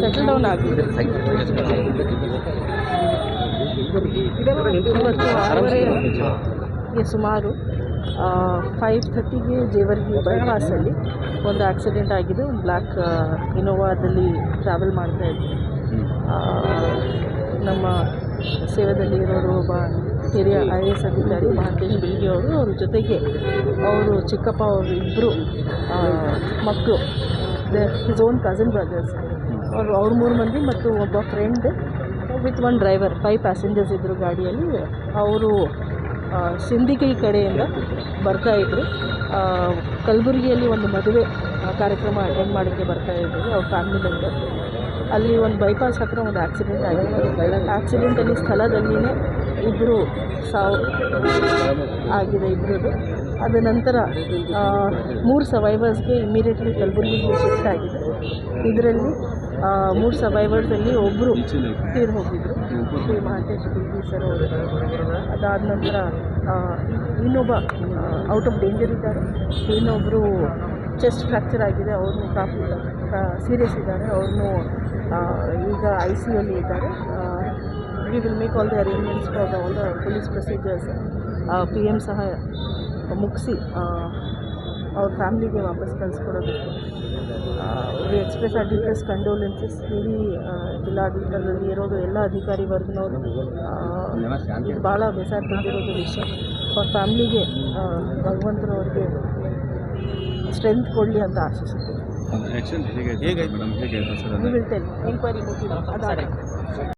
Settle down ಆಗಿದೆ ಸುಮಾರು five ಥರ್ಟಿಗೆ Jevargi ಬೈಪಾಸಲ್ಲಿ ಒಂದು ಆಕ್ಸಿಡೆಂಟ್ ಆಗಿದೆ. ಒಂದು ಬ್ಲ್ಯಾಕ್ ಇನೋವಾದಲ್ಲಿ ಟ್ರಾವೆಲ್ ಮಾಡ್ತಾ ಇದ್ವಿ. ನಮ್ಮ ಸೇವೆದಲ್ಲಿ ಇರೋರು ಒಬ್ಬ ಹಿರಿಯ ಐ ಎ ಎಸ್ ಅಧಿಕಾರಿ ಮಹಾಂತೇಶ್ ಬಿಳಿಗೆ ಅವರು, ಅವ್ರ ಜೊತೆಗೆ ಅವರು ಚಿಕ್ಕಪ್ಪ ಅವರು ಇಬ್ಬರು ಮಕ್ಕಳು ಹಿಸ್ ಓನ್ ಕಸಿನ್ ಬ್ರದರ್ಸ್ ಅವರು, ಅವ್ರ ಮೂರು ಮಂದಿ ಮತ್ತು ಒಬ್ಬ friend with one driver five passengers ಇದ್ದರು ಗಾಡಿಯಲ್ಲಿ. ಅವರು ಸಿಂಧಿಕಿ ಕಡೆಯಿಂದ ಬರ್ತಾ ಇದ್ದರು ಕಲಬುರಗಿಯಲ್ಲಿ ಒಂದು ಮದುವೆ ಕಾರ್ಯಕ್ರಮ ಅಟೆಂಡ್ ಮಾಡೋಕ್ಕೆ ಬರ್ತಾ ಇದ್ದರು ಅವ್ರ ಫ್ಯಾಮಿಲಿ ಮೆಂಬರ್ ಅಲ್ಲಿ ಒಂದು ಬೈಪಾಸ್ ಹತ್ರ ಒಂದು ಆಕ್ಸಿಡೆಂಟ್ ಆಗಿದೆ. ಆ್ಯಕ್ಸಿಡೆಂಟಲ್ಲಿ ಸ್ಥಳದಲ್ಲಿಯೇ ಇಬ್ಬರು ಸಾವು ಆಗಿದೆ ಇಬ್ಬರದು ಅದ ನಂತರ ಮೂರು ಸರ್ವೈವರ್ಸ್ಗೆ ಇಮಿಡಿಯೇಟ್ಲಿ ಕಲಬುರಗಿಗೆ ಶಿಫ್ಟ್ ಆಗಿದೆ. ಇದರಲ್ಲಿ ಮೂರು ಸರ್ವೈವರ್ಸಲ್ಲಿ ಒಬ್ಬರು ತೀರ್ ಹೋಗಿದ್ರು. ಶ್ರೀ ಮಹಾಂತೇಶ್ ಗುರುಜಿ ಸರ್ ಅವರು. ಅದಾದ ನಂತರ ಇನ್ನೊಬ್ಬ ಔಟ್ ಆಫ್ ಡೇಂಜರ್ ಇದ್ದಾರೆ. ಇನ್ನೊಬ್ಬರು ಚೆಸ್ಟ್ ಫ್ರ್ಯಾಕ್ಚರ್ ಆಗಿದೆ. ಅವ್ರನ್ನೂ ಕಾಫಿ ಸೀರಿಯಸ್ ಇದ್ದಾರೆ. ಅವ್ರನ್ನೂ ಈಗ ಐ ಸಿ ಯುಲ್ಲಿ ಇದ್ದಾರೆ. We will make all the arrangements for all the police procedures P M ಸಹ ಮುಗಿಸಿ ಅವ್ರ ಫ್ಯಾಮ್ಲಿಗೆ ವಾಪಸ್ ಕಳಿಸ್ಕೊಡೋದಕ್ಕೆ we express our deepest condolences ಇಡೀ ಜಿಲ್ಲಾಡಳಿತದಲ್ಲಿ ಇರೋದು ಎಲ್ಲ ಅಧಿಕಾರಿ ವರ್ಗನವರು ಭಾಳ ಬೇಸರ ತಂದಿರೋದು ವಿಷಯ ಅವ್ರ ಫ್ಯಾಮ್ಲಿಗೆ ಭಗವಂತನವ್ರಿಗೆ ಸ್ಟ್ರೆಂತ್ ಕೊಡಲಿ ಅಂತ ಆಶಿಸುತ್ತೀನಿ ಎಂಕ್ವೈರಿ ಮುಗಿದ